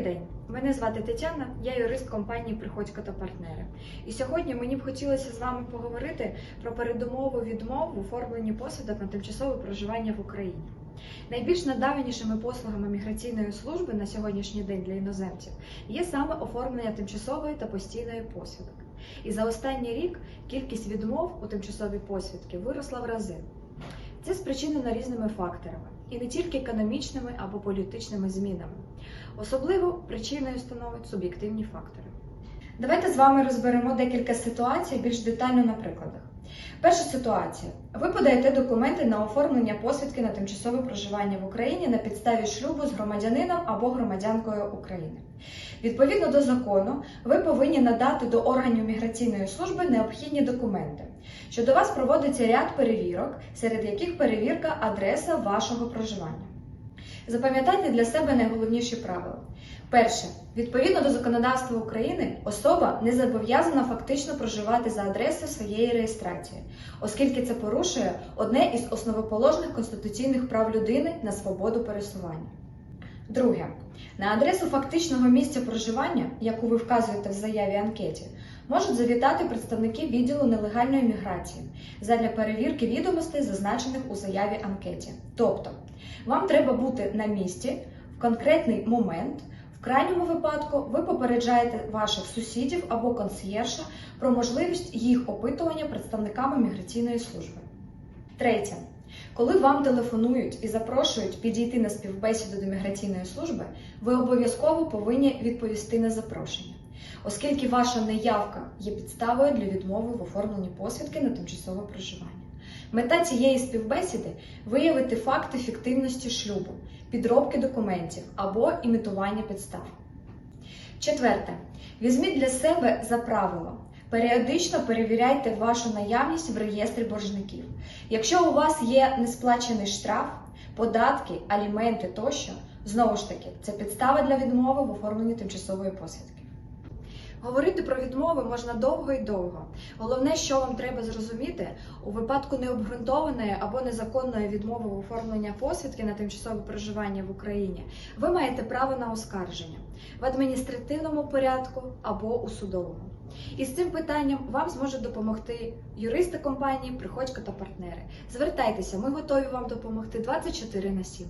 Добрий день, мене звати Тетяна, я юрист компанії Приходько та партнери. І сьогодні мені б хотілося з вами поговорити про передумову відмов в оформленні посвідок на тимчасове проживання в Україні. Найбільш надавнішими послугами міграційної служби на сьогоднішній день для іноземців є саме оформлення тимчасової та постійної посвідок. І за останній рік кількість відмов у тимчасовій посвідки виросла в рази. Це спричинено різними факторами, і не тільки економічними або політичними змінами. Особливо причиною становить суб'єктивні фактори. Давайте з вами розберемо декілька ситуацій більш детально на прикладах. Перша ситуація: ви подаєте документи на оформлення посвідки на тимчасове проживання в Україні на підставі шлюбу з громадянином або громадянкою України. Відповідно до закону, ви повинні надати до органів міграційної служби необхідні документи. Щодо вас проводиться ряд перевірок, серед яких перевірка адреса вашого проживання. Запам'ятайте для себе найголовніші правила. Перше, відповідно до законодавства України, особа не зобов'язана фактично проживати за адресою своєї реєстрації, оскільки це порушує одне із основоположних конституційних прав людини на свободу пересування. Друге, на адресу фактичного місця проживання, яку ви вказуєте в заяві анкеті, можуть завітати представники відділу нелегальної міграції задля перевірки відомостей, зазначених у заяві анкеті. Тобто, вам треба бути на місці в конкретний момент. В крайньому випадку ви попереджаєте ваших сусідів або консьєрша про можливість їх опитування представниками міграційної служби. Третє. Коли вам телефонують і запрошують підійти на співбесіду до міграційної служби, ви обов'язково повинні відповісти на запрошення, оскільки ваша неявка є підставою для відмови в оформленні посвідки на тимчасове проживання. Мета цієї співбесіди виявити факти фіктивності шлюбу, підробки документів або імітування підстав. Четверте. Візьміть для себе за правило. Періодично перевіряйте вашу наявність в реєстрі боржників. Якщо у вас є несплачений штраф, податки, аліменти тощо, знову ж таки, це підстава для відмови в оформленні тимчасової посвідки. Говорити про відмови можна довго і довго. Головне, що вам треба зрозуміти, у випадку необґрунтованої або незаконної відмови в оформлення посвідки на тимчасове проживання в Україні, ви маєте право на оскарження в адміністративному порядку або у судовому. І з цим питанням вам зможуть допомогти юристи компанії Приходько та партнери. Звертайтеся, ми готові вам допомогти 24 на 7.